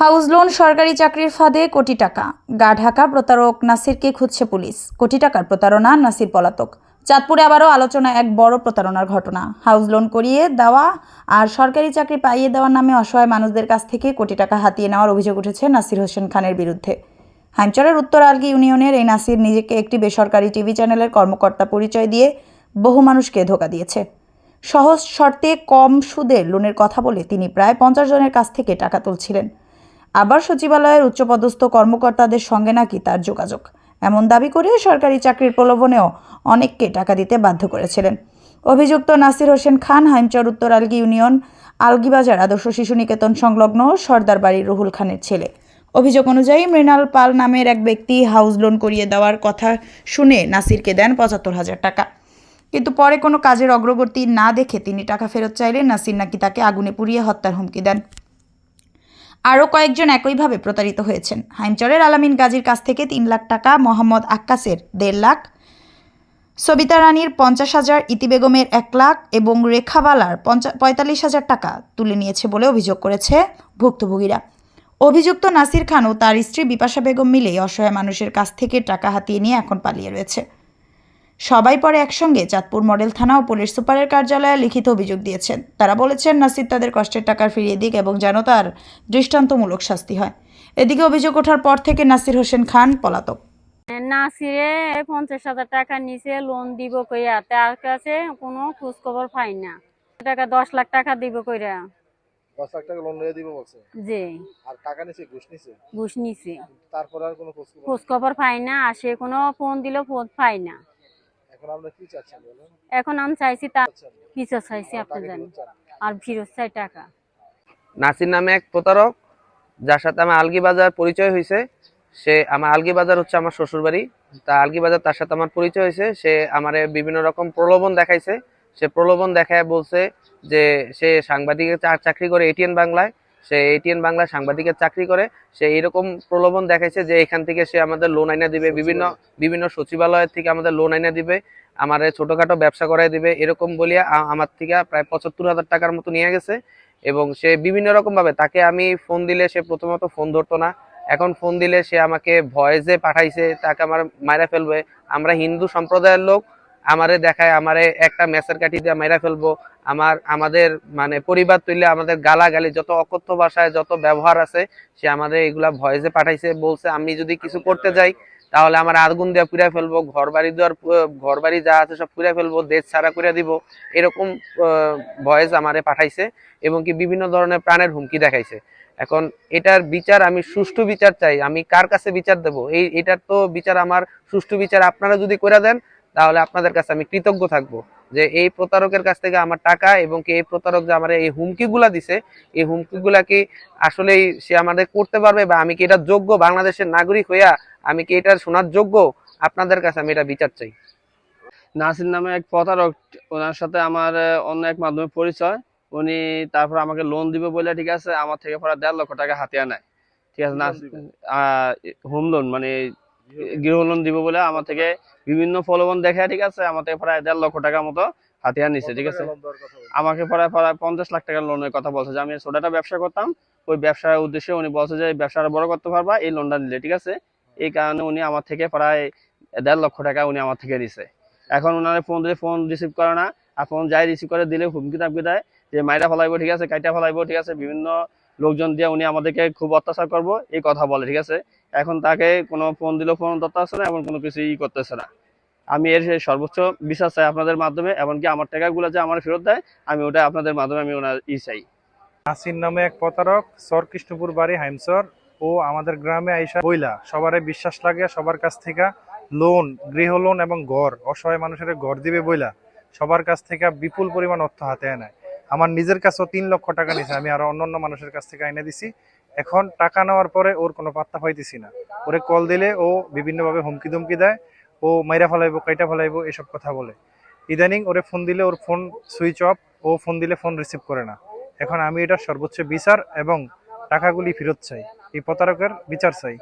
House loan সরকারি চাকরির ফাঁদে কোটি টাকা। গা ঢাকা প্রতারক নাসিরকে খুঁজছে পুলিশ। কোটি টাকার প্রতারণা নাসির পলাতক। চাঁদপুরে আবারও আলোচনা এক বড় প্রতারণার ঘটনা। হাউস লোন করিয়ে দেওয়া আর সরকারি চাকরি পাইয়ে দেওয়ার নামে অসহায় মানুষদের কাছ থেকে কোটি টাকা হাতিয়ে নেওয়ার অভিযোগ উঠেছে নাসির হোসেন খানের বিরুদ্ধে। হাইমচরের উত্তর আলগি ইউনিয়নের এই নাসির নিজেকে একটি বেসরকারি টিভি চ্যানেলের কর্মকর্তা পরিচয় দিয়ে বহু মানুষকে ধোকা দিয়েছে। সহজ শর্তে কম সুদে লোনের কথা বলে তিনি প্রায় পঞ্চাশ জনের কাছ থেকে টাকা তুলছিলেন। আবার সচিবালয়ের উচ্চপদস্থ কর্মকর্তাদের সঙ্গে নাকি তার যোগাযোগ। এমন দাবি করে সরকারি চাকরির প্রলোভনেও অনেককে টাকা দিতে বাধ্য করেছিলেন। অভিযুক্ত নাসির হোসেন খান, হাইমচর উত্তর আলগি ইউনিয়ন, আলগিবাজার আদর্শ শিশু নিকেতন সংলগ্ন সর্দার বাড়ির রুহুল খানের ছেলে। অভিযোগ অনুযায়ী মৃণাল পাল নামের এক ব্যক্তি হাউস লোন করিয়ে দেওয়ার কথা শুনে নাসিরকে দেন পঁচাত্তর হাজার টাকা। কিন্তু পরে কোনো কাজের অগ্রগতি না দেখে তিনি টাকা ফেরত চাইলে নাসির নাকি তাকে আগুনে পুড়িয়ে হত্যার হুমকি দেন। আরও কয়েকজন একইভাবে প্রতারিত হয়েছেন। হাইমচরের আলামিন গাজীর কাছ থেকে তিন লাখ টাকা, মোহাম্মদ আক্কাসের দেড় লাখ, সবিতা রানীর পঞ্চাশ হাজার, ইতি বেগমের এক লাখ এবং রেখাবালার পঞ্চা পঁয়তাল্লিশ হাজার টাকা তুলে নিয়েছে বলে অভিযোগ করেছে ভুক্তভোগীরা। অভিযুক্ত নাসির খান ও তার স্ত্রী বিপাশা বেগম মিলে অসহায় মানুষের কাছ থেকে টাকা হাতিয়ে নিয়ে এখন পালিয়ে রয়েছে। সবাই পরে একসঙ্গে চাঁদপুর মডেল থানা ও পুলিশ সুপারের কার্যালয়ে লিখিত অভিযোগ দিয়েছেন। তারা বলেছেন নাসির তাদের কষ্টের টাকা ফিরিয়ে দিক এবং যেন তার দৃষ্টান্তমূলক শাস্তি হয়। এদিকে অভিযোগ ওঠার পর থেকে নাসির হোসেন খান পলাতক। নাসিরে পঞ্চাশ হাজার টাকা নিচে লোন দিব কইয়া তার কাছে কোনো খোঁজ খবর পাই না। টাকা দশ লাখ টাকা দিব কইরা। দশ লাখ টাকা লোন নিয়ে দিব বলছে? যে আর টাকা নিছে ঘুষ নিছে? ঘুষ নিছে। তারপর আর কোনো খোঁজ খবর পাই না আর সে কোনো ফোন দিলেও ফোন পাই না। এখন আমরা কি চাচ্ছেন বলেন? এখন আমি চাইছি তার চাচ্ছেন? চাইছি আপনি জানেন। আর ফিরত চাই টাকা। নাসির নামে এক প্রতারক যার সাথে আমার আলগি বাজার পরিচয় হয়েছে। সে আমার আলগি বাজার হচ্ছে আমার শ্বশুর বাড়ি তা আলগি বাজার তার সাথে আমার পরিচয় হয়েছে। সে আমারে বিভিন্ন রকম প্রলোভন দেখাইছে। সে প্রলোভন দেখায় বলছে যে সে সাংবাদিকের চাকরি করে এটিএন বাংলায়। সে এটিএন বাংলায় সাংবাদিকের চাকরি করে সে এরকম প্রলোভন দেখাইছে যে এখান থেকে সে আমাদের লোন আইনা দিবে বিভিন্ন বিভিন্ন সচিবালয়ের থেকে আমাদের লোন আইনা দিবে আমার ছোটখাটো ব্যবসা করাই দিবে এরকম বলিয়া আমার থেকে প্রায় পঁচাত্তর হাজার টাকার মতো নিয়ে গেছে। এবং সে বিভিন্ন রকম ভাবে তাকে আমি ফোন দিলে সে প্রথমত ফোন ধরতো না এখন ফোন দিলে সে আমাকে ভয়েসে পাঠাইছে তাকে আমার মাইরা ফেলবে। আমরা হিন্দু সম্প্রদায়ের লোক আমারে দেখায়, আমারে একটা মেসের কাঠি দিয়ে মাইরা ফেলব। আমার, আমাদের মানে পরিবার তুললে আমাদের গালাগালি, যত অকথ্য ভাষায় যত ব্যবহার আছে, সে আমাদের এগুলা ভয়েসে পাঠাইছে, বলছে, আমি যদি কিছু করতে যাই, তাহলে আমার আগুন দিয়ে পুড়ে ফেলব ঘর বাড়ি দেওয়ার ঘর বাড়ি যা আছে সব পুড়ে ফেলব, দেশ ছাড়া করে দিব। এরকম ভয়েস আমারে পাঠাইছে এবং কি বিভিন্ন ধরনের প্রাণের হুমকি দেখাইছে। এখন এটার বিচার, আমি সুষ্ঠু বিচার চাই। আমি কার কাছে বিচার দেব? এই, এটার তো বিচার আমার, সুষ্ঠু বিচার আপনারা যদি করে দেন তাহলে আপনাদের কাছে আমি কৃতজ্ঞ থাকব যে এই প্রতারকের কাছ থেকে আমার টাকা এবং কি এই প্রতারক যে আমার এই হুমকিগুলা দিছে এই হুমকিগুলা কি আসলেই সে আমাদের করতে পারবে বা আমি কি এটা যোগ্য বাংলাদেশের নাগরিক হইয়া আমি কি এটা শোনার যোগ্য? আপনাদের কাছে আমি এটা বিচার চাই। নাসির নামে এক প্রতারক ওনার সাথে আমার অন্য এক মাধ্যমে পরিচয়। উনি তারপর আমাকে লোন দিবে বলে ঠিক আছে আমার থেকে প্রায় দেড় লক্ষ টাকা হাতিয়া নেয়। ঠিক আছে দিবে? হোম লোন মানে গৃহ লোন দিব বলে আমার থেকে বিভিন্ন প্রলোভন দেখে ঠিক আছে? আমার থেকে প্রায় দেড় লক্ষ টাকা মতো হাতিয়া নিছে ঠিক আছে? আমাকে প্রায় প্রায় পঞ্চাশ লাখ টাকার লোনের কথা বলছে। যে আমি ছোট একটা ব্যবসা করতাম ওই ব্যবসার উদ্দেশ্যে উনি বলছে যে ব্যবসাটা বড় করতে পারবা এই লোনটা নিলে ঠিক আছে? এই কারণে উনি আমার থেকে প্রায় দেড় লক্ষ টাকা উনি আমার থেকে নিছে। এখন ওনারে ফোন দিলে ফোন রিসিভ করে না আর ফোন যাই রিসিভ করে দিলে হুমকি তামকি দেয় যে মাইরা ফলাইবো ঠিক আছে? কাইটা ফলাইবো ঠিক আছে? বিভিন্ন লোকজন দিয়ে উনি আমাদেরকে খুব অত্যাচার করব, এই কথা বলে, ঠিক আছে? এখন তাকে কোনো ফোন দিলেও ফোন ধরতে না এবং কোনো কিছু ই করতেছে না। আমি এর সর্বোচ্চ বিশ্বাস চাই আপনাদের মাধ্যমে, এমনকি আমার টাকাগুলো যে আমার ফেরত দেয়, আমি ওটা আপনাদের মাধ্যমে আমি ওনার ই চাই। নাসির নামে এক প্রতারক, সর কৃষ্ণপুর বাড়ি হাইমসর, ও আমাদের গ্রামে আইসা বইলা সবারে বিশ্বাস লাগে, সবার কাছ থেকে লোন গৃহ লোন এবং ঘর, অসহায় মানুষের ঘর দিবে বইলা, সবার কাছ থেকে বিপুল পরিমাণ অর্থ হাতে নেয় আমার নিজের কাছেও তিন লক্ষ টাকা নিছে। আমি আরও অন্যান্য মানুষের কাছ থেকে এনে দিছি। এখন টাকা নেওয়ার পরে ওর কোনো পাত্তা পাইতেছি না। ওরে কল দিলে ও বিভিন্নভাবে হুমকি ধুমকি দেয়। ও মাইরা ফেলাইবো, কাইটা ফেলাইবো, এসব কথা বলে। ইদানিং ওরে ফোন দিলে ওর ফোন সুইচ অফ। ও ফোন দিলে ফোন রিসিভ করে না। এখন আমি এটার সর্বোচ্চ বিচার এবং টাকাগুলি ফেরত চাই। এই প্রতারকের বিচার চাই।